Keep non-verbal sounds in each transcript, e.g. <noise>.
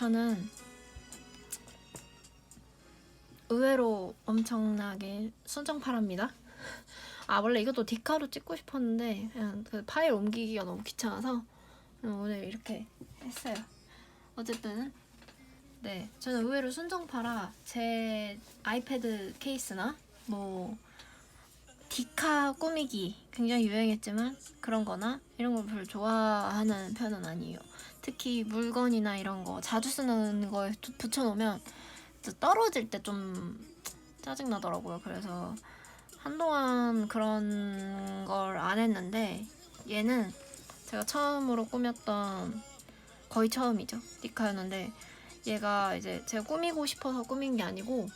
저는 의외로 엄청나게 순정파랍니다. 아 원래 이것도 디카로 찍고 싶었는데 그냥 그 파일 옮기기가 너무 귀찮아서 오늘 이렇게 했어요. 어쨌든 네 저는 의외로 순정파라 제 아이패드 케이스나 뭐 디카 꾸미기 굉장히 유행했지만 그런 거나 이런 걸 별로 좋아하는 편은 아니에요. 특히 물건이나 이런 거 자주 쓰는 거에 두- 붙여놓으면 또 떨어질 때 좀 짜증나더라고요. 그래서 한동안 그런 걸 안 했는데 얘는 제가 처음으로 꾸몄던 거의 처음이죠. 디카였는데 얘가 이제 제가 꾸미고 싶어서 꾸민 게 아니고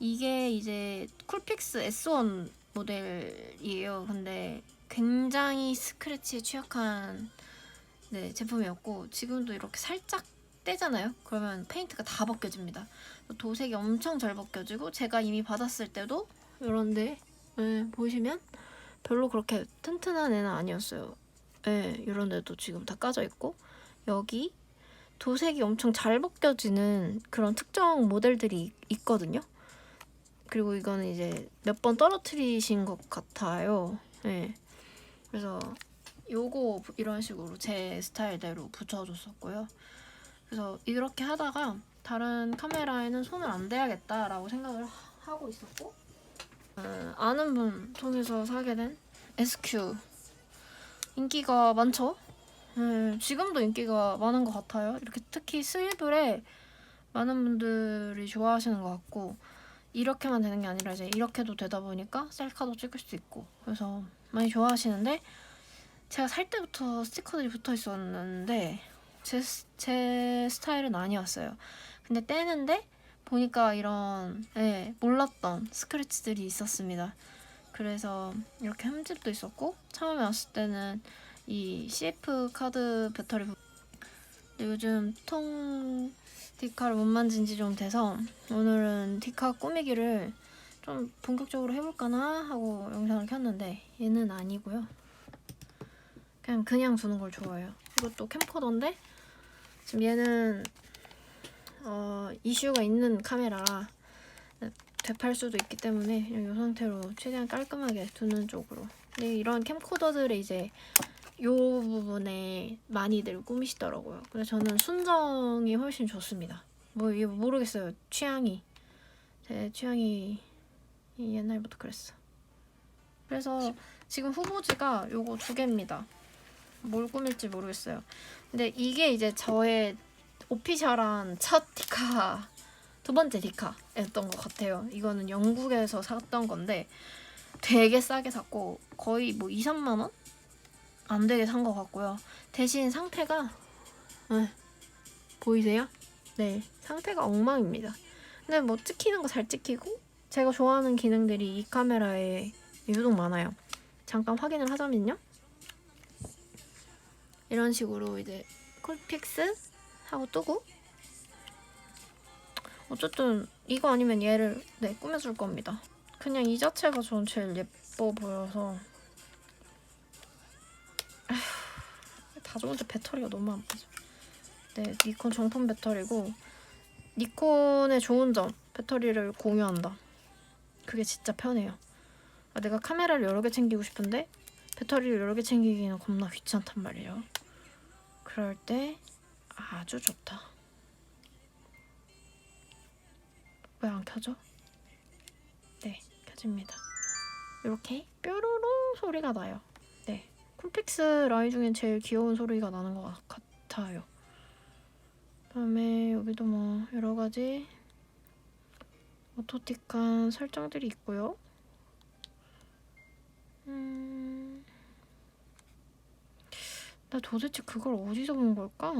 이게 이제 쿨픽스 S1 모델이에요. 근데 굉장히 스크래치에 취약한 네, 제품이었고 지금도 이렇게 살짝 떼잖아요. 그러면 페인트가 다 벗겨집니다. 도색이 엄청 잘 벗겨지고 제가 이미 받았을 때도 이런데 네, 보시면 별로 그렇게 튼튼한 애는 아니었어요. 네, 이런 데도 지금 다 까져 있고 여기 도색이 엄청 잘 벗겨지는 그런 특정 모델들이 있거든요. 그리고 이거는 이제 몇 번 떨어뜨리신 것 같아요. 네. 그래서 요거 이런 식으로 제 스타일대로 붙여줬었고요. 그래서 이렇게 하다가 다른 카메라에는 손을 안 대야겠다라고 생각을 하- 하고 있었고 어, 아는 분 통해서 사게 된 SQ 인기가 많죠? 네, 지금도 인기가 많은 것 같아요. 이렇게 특히 스위블에 많은 분들이 좋아하시는 것 같고 이렇게만 되는 게 아니라 이제 이렇게도 되다 보니까 셀카도 찍을 수 있고 그래서 많이 좋아하시는데 제가 살 때부터 스티커들이 붙어 있었는데 제, 스- 제 스타일은 아니었어요. 근데 떼는데 보니까 이런 예, 몰랐던 스크래치들이 있었습니다. 그래서 이렇게 흠집도 있었고 처음에 왔을 때는 이 CF 카드 배터리 부- 근데 요즘 통 디카를 못 만진 지 좀 돼서 오늘은 디카 꾸미기를 좀 본격적으로 해볼까나 하고 영상을 켰는데 얘는 아니고요. 그냥 그냥 두는 걸 좋아해요. 이것도 캠코더인데 지금 얘는 어, 이슈가 있는 카메라라 되팔 수도 있기 때문에 그냥 이 상태로 최대한 깔끔하게 두는 쪽으로. 근데 이런 캠코더들의 이제 요 부분에 많이들 꾸미시더라고요. 근데 저는 순정이 훨씬 좋습니다. 뭐 모르겠어요. 취향이 제 취향이 옛날부터 그랬어. 그래서 지금 후보지가 요거 두 개입니다. 뭘 꾸밀지 모르겠어요. 근데 이게 이제 저의 오피셜한 첫 디카 두 번째 디카였던 것 같아요. 이거는 영국에서 샀던 건데 되게 싸게 샀고 거의 뭐 2, 3만 원? 안 되게 산 것 같고요. 대신 상태가 네, 보이세요? 네, 상태가 엉망입니다. 근데 뭐 찍히는 거 잘 찍히고 제가 좋아하는 기능들이 이 카메라에 유독 많아요. 잠깐 확인을 하자면요. 이런 식으로 이제 쿨픽스 하고 뜨고 어쨌든 이거 아니면 얘를 네 꾸며줄 겁니다. 그냥 이 자체가 전 제일 예뻐 보여서 다 좋은데 배터리가 너무 안 빠져. 네 니콘 정품 배터리고 니콘의 좋은 점 배터리를 공유한다. 그게 진짜 편해요. 아, 내가 카메라를 여러 개 챙기고 싶은데 배터리를 여러 개 챙기기는 겁나 귀찮단 말이에요. 그럴 때 아주 좋다. 왜 안 켜져? 네, 켜집니다. 이렇게 뾰로롱 소리가 나요. 네, 콤픽스 라인 중엔 제일 귀여운 소리가 나는 것 같아요. 그다음에 여기도 뭐 여러 가지 오토틱한 설정들이 있고요. 음, 나 도대체 그걸 어디서 본 걸까?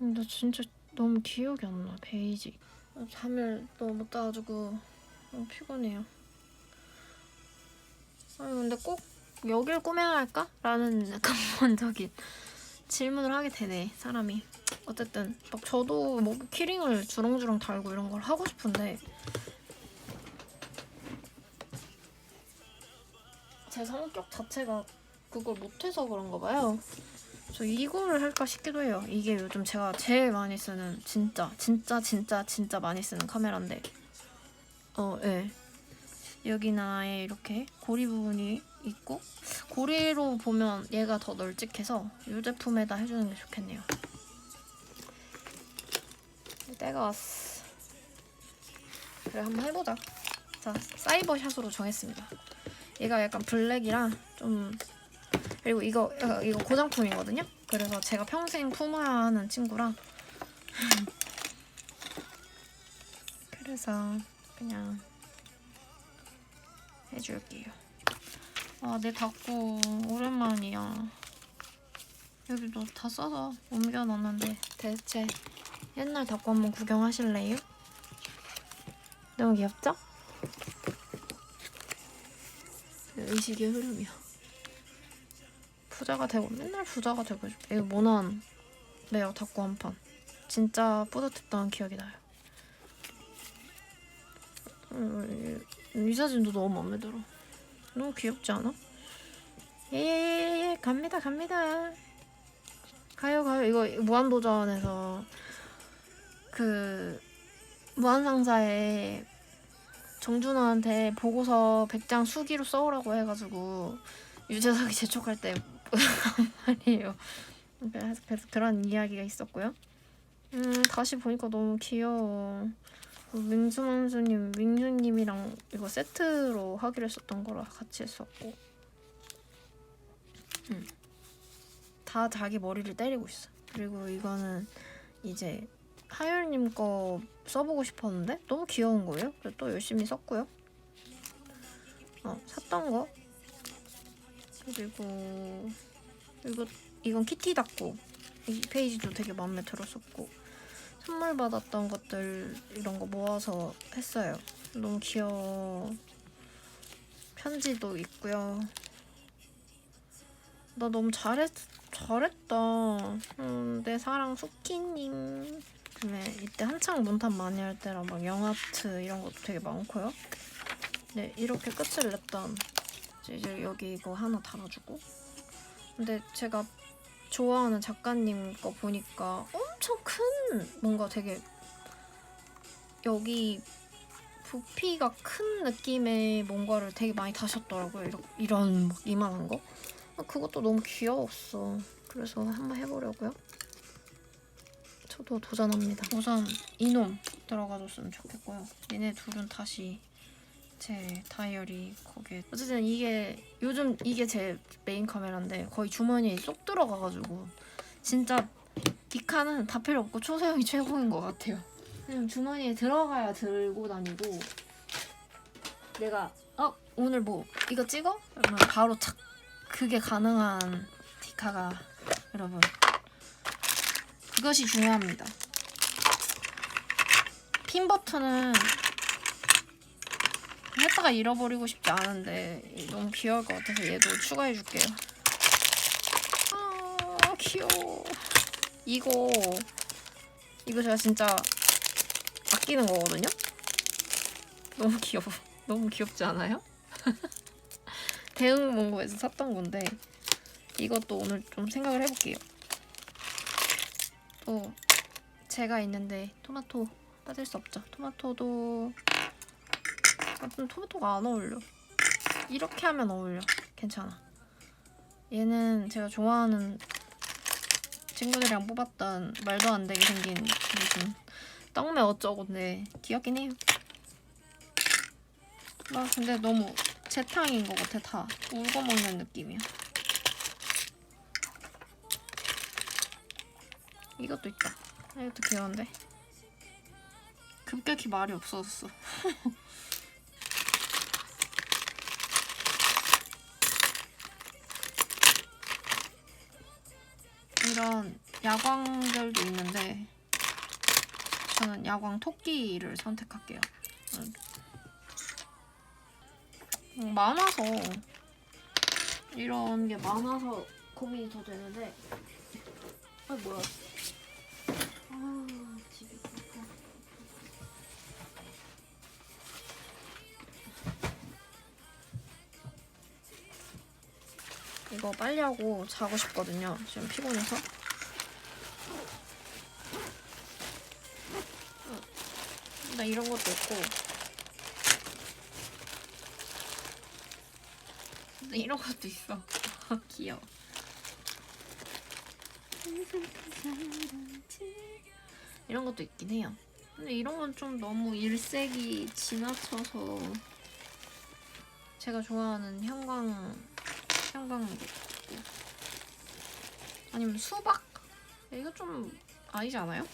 음, 나 진짜 너무 기억이 안 나. 베이지. 아, 잠을 너무 못 자가지고 너무 피곤해요. 아 근데 꼭 여길 꾸며야 할까? 라는 약간 <laughs> 원적인 질문을 하게 되네 사람이. 어쨌든 막 저도 뭐 키링을 주렁주렁 달고 이런 걸 하고 싶은데 제 성격 자체가 그걸 못해서 그런가 봐요. 저 이거를 할까 싶기도 해요. 이게 요즘 제가 제일 많이 쓰는 진짜 진짜 진짜 진짜 많이 쓰는 카메라인데 어, 예. 여기는 아예 이렇게 고리 부분이 있고 고리로 보면 얘가 더 널찍해서 이 제품에다 해주는 게 좋겠네요. 때가 왔어. 그래 한번 해보자. 자 사이버 샷으로 정했습니다. 얘가 약간 블랙이랑 좀 그리고 이거 어, 이거 고장품이거든요. 그래서 제가 평생 품어야 하는 친구라 그래서 그냥 해줄게요. 아, 내 닭구 오랜만이야. 여기도 다 써서 옮겨놨는데 대체 옛날 닭구 한번 구경하실래요? 너무 귀엽죠? 의식의 흐름이야. 부자가 되고 맨날 부자가 되고 싶어. 이거 모난 매어 닭구 한 판. 진짜 뿌듯했던 기억이 나요. 음, 이, 이 사진도 너무 마음에 들어. 너무 귀엽지 않아? 예예예 갑니다 갑니다. 가요 가요 이거 무한도전에서 그 무한상사에 정준호한테 보고서 100장 수기로 써오라고 해가지고 유재석이 재촉할 때 말이에요. 그래서, 그래서 그런 이야기가 있었고요. 음 다시 보니까 너무 귀여워. 민수만수님, 민수님이랑 이거 세트로 하기로 했었던 거라 같이 했었고. 음. 다 자기 머리를 때리고 있어. 그리고 이거는 이제 하율님 거 써보고 싶었는데 너무 귀여운 거예요. 그래서 또 열심히 썼고요. 어, 샀던 거. 그리고 이거 이건 키티 닫고 이 페이지도 되게 마음에 들었었고 선물 받았던 것들 이런 거 모아서 했어요. 너무 귀여워. 편지도 있고요. 나 너무 잘했 잘했다. 음, 내 사랑 수키님. 네, 이때 한창 문탑 많이 할 때라 막 영아트 이런 것도 되게 많고요. 네, 이렇게 끝을 냈던 이제- 여기 이거 하나 달아주고. 근데 제가 좋아하는 작가님 거 보니까 엄청 큰 뭔가 되게 여기 부피가 큰 느낌의 뭔가를 되게 많이 다셨더라고요. 이런, 이런 막 이만한 거. 아, 그것도 너무 귀여웠어. 그래서 한번 해보려고요. 저도 도전합니다. 우선 이놈 들어가줬으면 좋겠고요. 얘네 둘은 다시 제 다이어리 거기에 어쨌든 이게 요즘 이게 제 메인 카메라인데 거의 주머니에 쏙 들어가가지고 진짜 디카는 다 필요 없고 초소형이 최고인 것 같아요. 그냥 주머니에 들어가야 들고 다니고 내가 어 오늘 뭐 이거 찍어? 그러면 바로 착 그게 가능한 디카가 여러분 그것이 중요합니다. 핀 버튼은 했다가 잃어버리고 싶지 않은데 너무 귀여울 것 같아서 얘도 추가해 줄게요. 아 귀여워. 이거 이거 제가 진짜 아끼는 거거든요. 너무 귀여워. <laughs> 너무 귀엽지 않아요? <laughs> 대응 문구에서 샀던 건데 이것도 오늘 좀 생각을 해볼게요. 또 제가 있는데 토마토 빠질 수 없죠. 토마토도 아, 좀 토마토가 안 어울려. 이렇게 하면 어울려. 괜찮아. 얘는 제가 좋아하는 친구들이랑 뽑았던 말도 안 되게 생긴 무슨 떡매 어쩌고인데 귀엽긴 해요. 나 근데 너무 재탕인 것 같아 다 울고 먹는 느낌이야. 이것도 있다. 이것도 귀여운데. 급격히 말이 없어졌어. <laughs> 이런 야광들도 있는데 저는 야광 토끼를 선택할게요. 음, 많아서 이런 게 많아서 고민이 더 되는데 아 뭐야 아 집이 그렇다 이거 빨리 하고 자고 싶거든요. 지금 피곤해서. 나 이런 것도 있고. 나 이런 것도 있어. <laughs> 귀여워. 이런 것도 있긴 해요. 근데 이런 건 좀 너무 일색이 지나쳐서 제가 좋아하는 형광 형광도 있고 아니면 수박 이거 좀 아니지 않아요?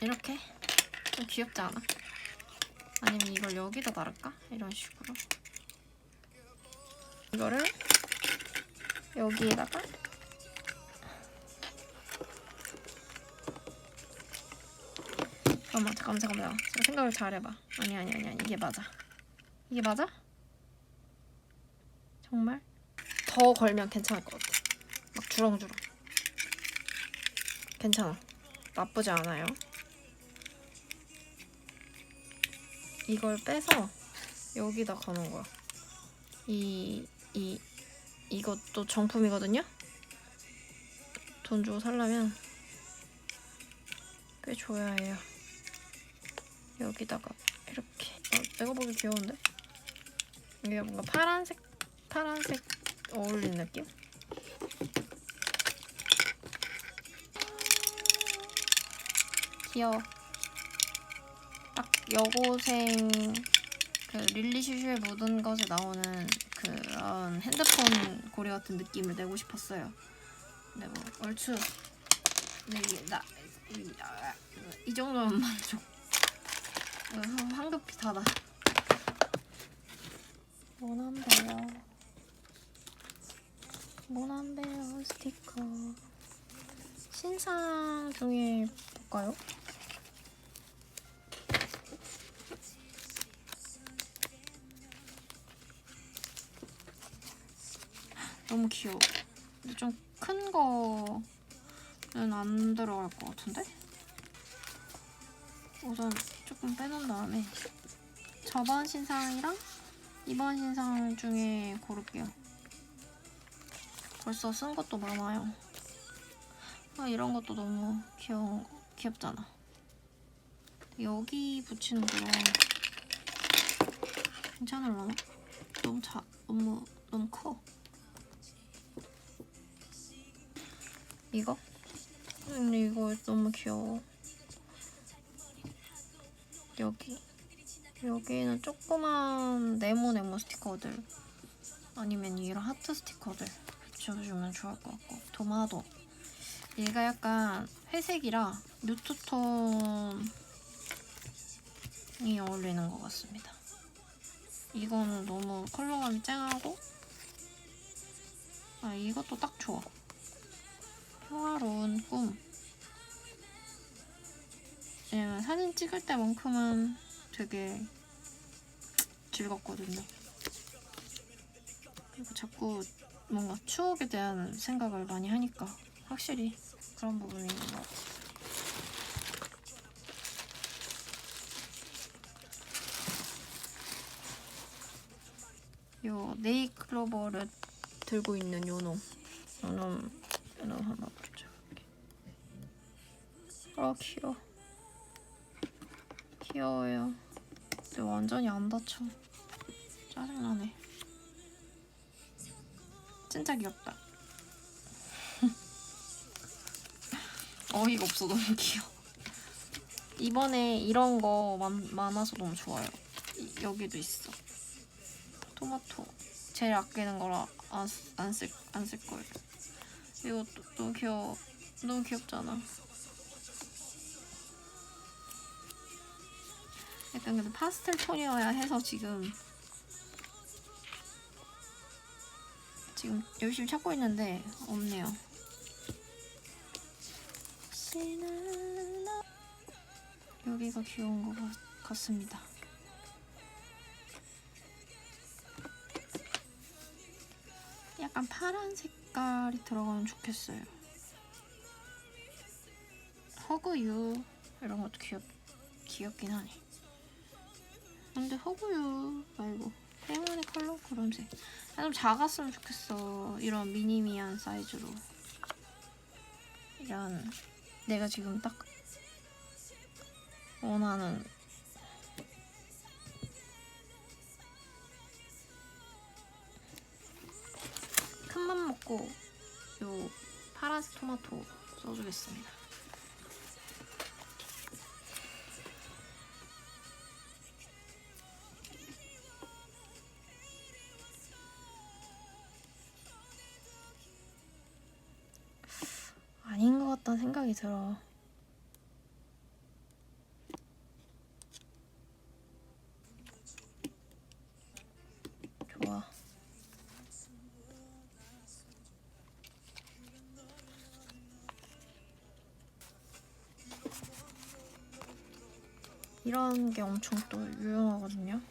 이렇게 좀 귀엽지 않아? 아니면 이걸 여기다 달을까? 이런 식으로 이거를 여기에다가 잠깐만 잠깐만 잠깐만. 제가 생각을 잘해봐. 아니 아니 아니 아니. 이게 맞아. 이게 맞아? 정말? 더 걸면 괜찮을 것 같아. 막 주렁주렁. 괜찮아. 나쁘지 않아요. 이걸 빼서 여기다 거는 거야. 이, 이, 이것도 정품이거든요? 돈 주고 살려면 꽤 줘야 해요 여기다가 이렇게 어, 내가 보기 귀여운데? 이게 뭔가 파란색 파란색 어울리는 느낌? 귀여워 딱 여고생 그 릴리슈슈에 묻은 것에 나오는 그런 핸드폰 고리 같은 느낌을 내고 싶었어요 근데 뭐 얼추 근데 이게 나, 이, 아, 이 정도면 만족 <laughs> 황급히 닫아. 모난베어. 모난베어 스티커. 신상 중에 볼까요? 너무 귀여워. 근데 좀 큰 거는 안 들어갈 것 같은데? 우선 조금 빼놓은 다음에 저번 신상이랑 이번 신상 중에 고를게요. 벌써 쓴 것도 많아요. 아, 이런 것도 너무 귀여운 거, 귀엽잖아. 여기 붙이는 거랑 괜찮을라나? 너무 자, 너무 너무 커. 이거? 근데 이거 너무 귀여워. 여기 여기는 조그만 네모 네모 스티커들 아니면 이런 하트 스티커들 붙여주면 좋을 것 같고 도마도. 얘가 약간 회색이라 뉴트톤이 어울리는 것 같습니다. 이거는 너무 컬러감이 쨍하고 아 이것도 딱 좋아. 평화로운 꿈 왜냐면 사진 찍을 때만큼은 되게 즐겁거든요. 그리고 자꾸 뭔가 추억에 대한 생각을 많이 하니까 확실히 그런 부분이 있는 것 같아요. 요 네이클로버를 들고 있는 요놈 요놈 요놈 한번 보자. 아 귀여워. 귀여워요. 근데 완전히 안 다쳐. 짜증나네. 진짜 귀엽다. <laughs> 어이가 없어 너무 귀여워. 이번에 이런 거 많, 많아서 너무 좋아요. 이- 여기도 있어. 토마토. 제일 아끼는 거라 안쓸 안쓸 거예요. 이것도 너무 귀여워. 너무 귀엽잖아. 약간 근데 파스텔 톤이어야 해서 지금 지금 열심히 찾고 있는데 없네요. 여기가 귀여운 것 같- 같습니다. 약간 파란 색깔이 들어가면 좋겠어요. 허그유 이런 것도 귀엽 귀엽긴 하네. 근데 허구유 말고 행운의 컬러 구름색. 아, 좀 작았으면 좋겠어. 이런 미니미한 사이즈로. 이런 내가 지금 딱 원하는 큰 맘 먹고 요 파란색 토마토 써주겠습니다. 들어. 좋아. 이런 게 엄청 또 유용하거든요.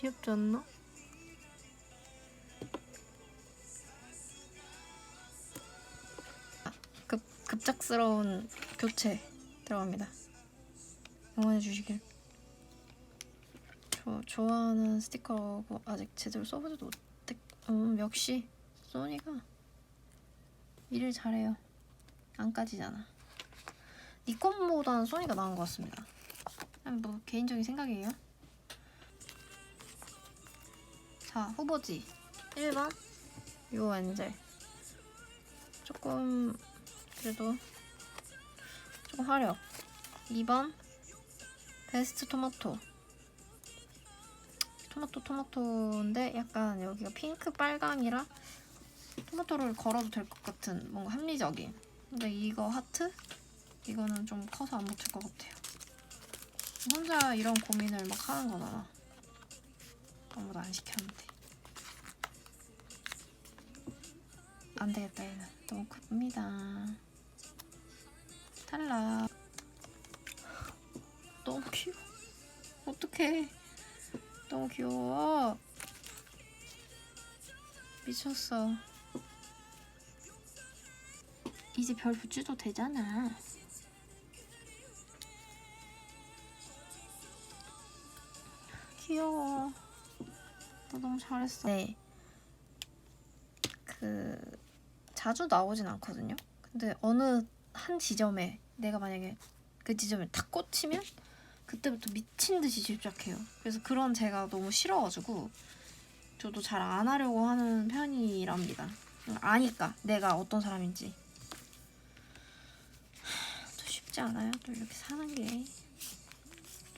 귀엽지 않나? 아, 급, 급작스러운 교체 들어갑니다. 응원해 주시길. 저 좋아하는 스티커고 아직 제대로 써보지도 못했. 음 역시 소니가 일을 잘해요. 안 까지잖아. 니콘보다는 소니가 나은 것 같습니다. 뭐 개인적인 생각이에요. 자 후보지. 1번 요 엔젤. 조금 그래도 조금 화려 2번 베스트 토마토. 토마토 토마토인데 약간 여기가 핑크 빨강이라 토마토를 걸어도 될 것 같은 뭔가 합리적인. 근데 이거 하트? 이거는 좀 커서 안 붙을 것 같아요. 혼자 이런 고민을 막 하는 거잖아 아무도 안 시켰는데. 안 되겠다 얘는. 너무 큽니다. 탈락. 너무 귀여워. 어떡해. 너무 귀여워. 미쳤어. 이제 별 붙여도 되잖아. 귀여워 너 너무 잘했어 네. 그 자주 나오진 않거든요 근데 어느 한 지점에 내가 만약에 그 지점에 탁 꽂히면 그때부터 미친 듯이 집착해요. 그래서 그런 제가 너무 싫어가지고 저도 잘 안 하려고 하는 편이랍니다. 아니까 내가 어떤 사람인지. 하, 또 쉽지 않아요. 또 이렇게 사는 게.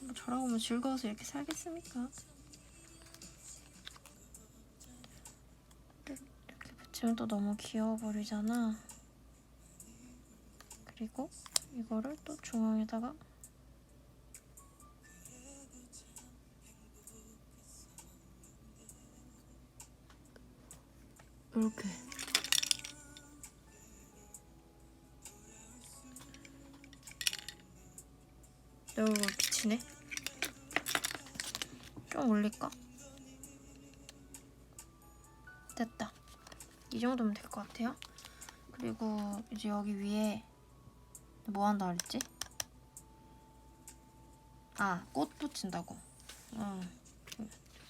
뭐 저라고 뭐 즐거워서 이렇게 살겠습니까? 붙이면 또 너무 귀여워 버리잖아. 그리고 이거를 또 중앙에다가 이렇게 내 얼굴 비치네 좀 올릴까? 됐다 이 정도면 될 것 같아요 그리고 이제 여기 위에 뭐 한다 그랬지? 아, 꽃 붙인다고. 응.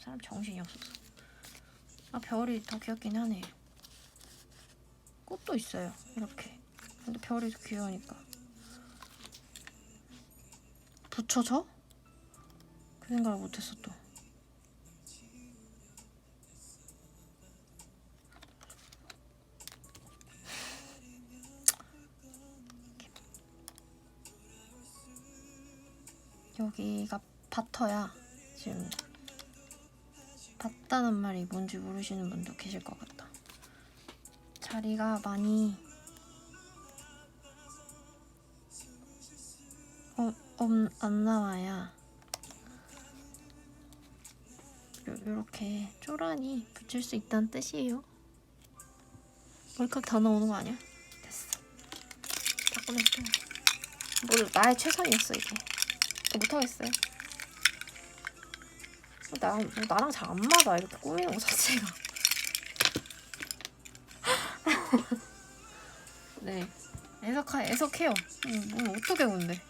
사람 정신이 없어서. 아, 별이 더 귀엽긴 하네. 꽃도 있어요. 이렇게. 근데 별이 더 귀여우니까. 붙여져? 그 생각을 못했어, 또. 여기가 밭터야 지금 밭다는 말이 뭔지 모르시는 분도 계실 것 같다. 자리가 많이 어 엄, 안 나와야 요, 요렇게 쪼란히 붙일 수 있다는 뜻이에요. 머리카락 다 나오는 거 아니야? 됐어. 다 꺼냈어요. 뭘 나의 최선이었어 이게. 더 못하겠어요. 나, 뭐 나랑 잘 안 맞아 이렇게 꾸미는 거 자체가. <laughs> 네. 애석하 애석해요. 음, 뭘 어떻게 근데?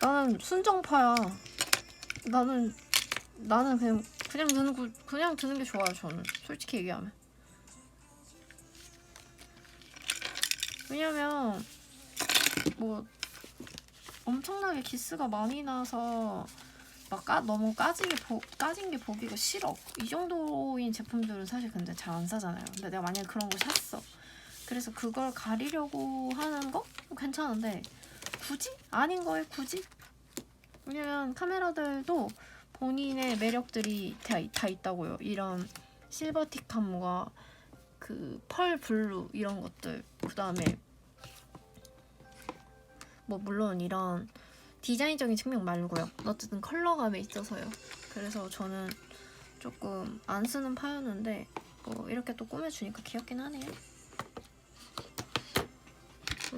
나는 순정파야. 나는 나는 그냥 그냥 드는 거 그냥 드는 게 좋아요. 저는 솔직히 얘기하면. 왜냐면 뭐 엄청나게 기스가 많이 나서 막 까, 너무 까진 게, 보, 까진 게 보기가 싫어. 이 정도인 제품들은 사실 근데 잘 안 사잖아요. 근데 내가 만약에 그런 걸 샀어. 그래서 그걸 가리려고 하는 거? 괜찮은데 굳이? 아닌 거에 굳이? 왜냐면 카메라들도 본인의 매력들이 다, 다 있다고요. 이런 실버틱한 뭐가 그펄 블루 이런 것들 그 다음에 뭐 물론 이런 디자인적인 측면 말고요. 어쨌든 컬러감에 있어서요. 그래서 저는 조금 안 쓰는 파였는데 뭐 이렇게 또 꾸며주니까 귀엽긴 하네요.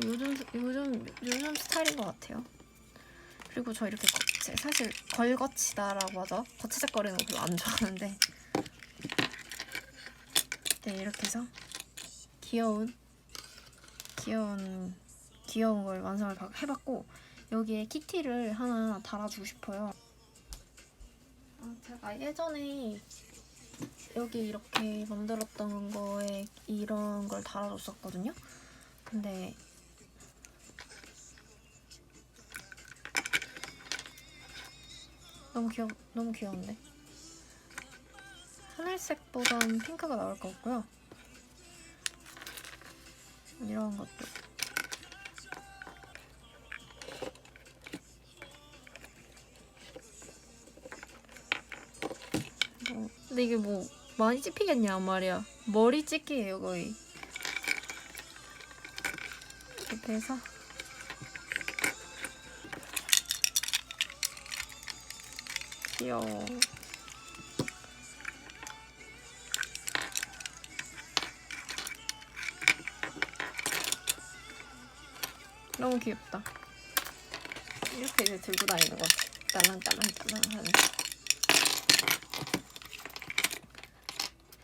요즘 요즘 요즘 스타일인 것 같아요. 그리고 저 이렇게 거, 제 사실 걸거치다라고 하죠. 거치적거리는 거 별로 안 좋아하는데 네 이렇게 해서 귀여운 귀여운 귀여운 걸 완성을 바- 해봤고 여기에 키티를 하나 달아주고 싶어요. 아, 제가 예전에 여기 이렇게 만들었던 거에 이런 걸 달아줬었거든요. 근데 너무 귀여 너무 귀여운데 하늘색보단 핑크가 나올 것 같고요. 이런 것도 뭐, 근데 이게 뭐 많이 찝히겠냐 말이야. 머리 찍기예요 거의. 이렇게 해서 귀여워. 너무 귀엽다. 이렇게 이제 들고 다니는 거. 딸랑딸랑딸랑 하는.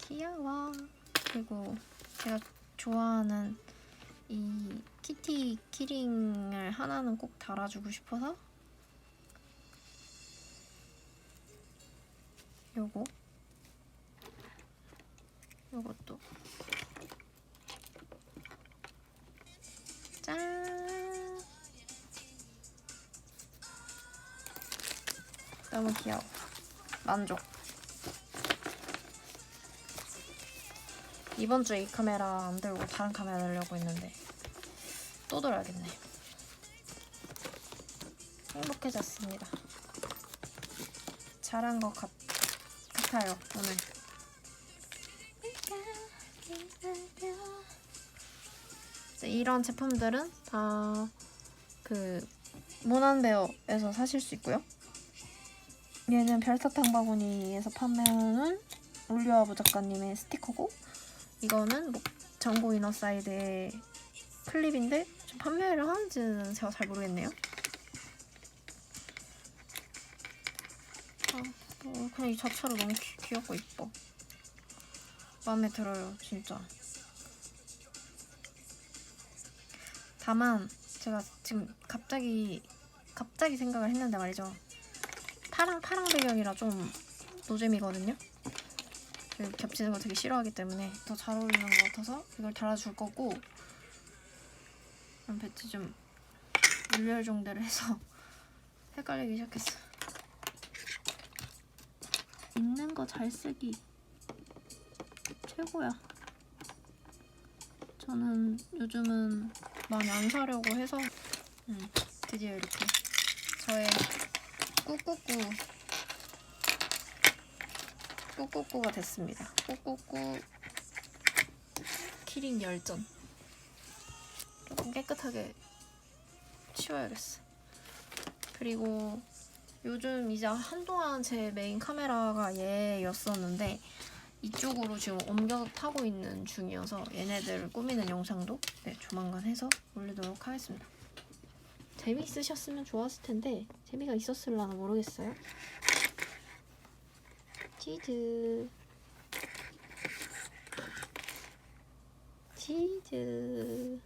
귀여워. 그리고 제가 좋아하는 이 키티 키링을 하나는 꼭 달아주고 싶어서 요거. 요것도. 짠! 너무 귀여워. 만족 이번 주에 이 카메라 안 들고 다른 카메라 들려고 했는데 또 들어야겠네. 행복해졌습니다. 잘한 것 같, 같아요 오늘. 이런 제품들은 다 그 모난베어에서 사실 수 있고요. 얘는 별사탕 바구니에서 판매하는 올리아부 작가님의 스티커고 이거는 뭐 정보 이너사이드의 클립인데 좀 판매를 하는지는 제가 잘 모르겠네요. 아, 어, 그냥 이 자체로 너무 귀, 귀엽고 이뻐. 마음에 들어요, 진짜. 다만 제가 지금 갑자기 갑자기 생각을 했는데 말이죠. 파랑 파랑 배경이라 좀 노잼이거든요. 그 겹치는 거 되게 싫어하기 때문에 더 잘 어울리는 것 같아서 이걸 달아줄 거고 배치 좀 일렬종대를 해서 <laughs> 헷갈리기 시작했어. 있는 거 잘 쓰기 최고야. 저는 요즘은 많이 안 사려고 해서 음, 드디어 이렇게 저의 꾸꾸꾸 꾸꾸꾸가 됐습니다. 꾸꾸꾸 키링 열전. 조금 깨끗하게 치워야겠어. 그리고 요즘 이제 한동안 제 메인 카메라가 얘였었는데 이쪽으로 지금 옮겨 타고 있는 중이어서 얘네들 꾸미는 영상도 네, 조만간 해서 올리도록 하겠습니다. 재미있으셨으면 좋았을 텐데 재미가 있었을라나 모르겠어요. 치즈. 치즈